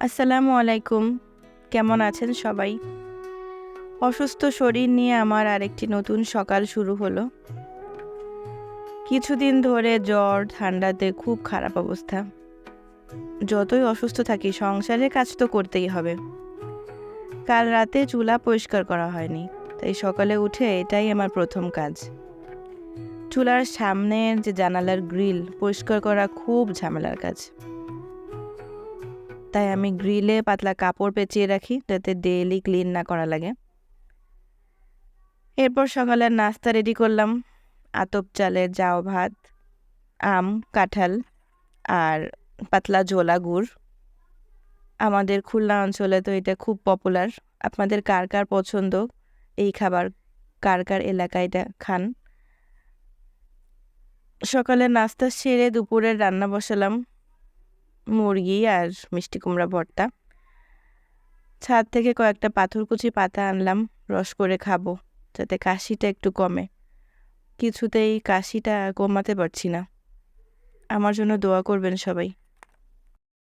আসসালামু আলাইকুম। কেমন আছেন সবাই? অসুস্থ শরীর নিয়ে আমার আরেকটি নতুন সকাল শুরু হলো। কিছুদিন ধরে জ্বর ঠান্ডাতে খুব খারাপ অবস্থা। যতই অসুস্থ থাকি সংসারের কাজ তো করতেই হবে। কাল রাতে চুলা পরিষ্কার করা হয়নি তাই সকালে উঠে এটাই আমার প্রথম কাজ। চুলার সামনের যে জানালার গ্রিল পরিষ্কার করা খুব ঝামেলার কাজ। তাই আমি গ্রিলে পাতলা কাপড় পেঁচিয়ে রাখি যাতে ডেইলি ক্লিন না করা লাগে। এরপর সকালের নাস্তা রেডি করলাম, আতপ চালের জাও ভাত, আম, কাঁঠাল আর পাতলা ঝোলা গুড়। আমাদের খুলনা অঞ্চলে তো এটা খুব পপুলার আপনাদের কার কার পছন্দ? এই খাবার কার কার এলাকায় এটা খান? সকালে নাস্তা সেরে দুপুরের রান্না বসালাম। মুরগি আর মিষ্টি কুমড়া ভর্তা। ছাদ থেকে কয়েকটা পাথরকুচি পাতা আনলাম, রস করে খাব, যাতে কাশিটা একটু কমে। কিছুতেই কাশিটা কমাতে পারছি না। আমার জন্য দোয়া করবেন সবাই।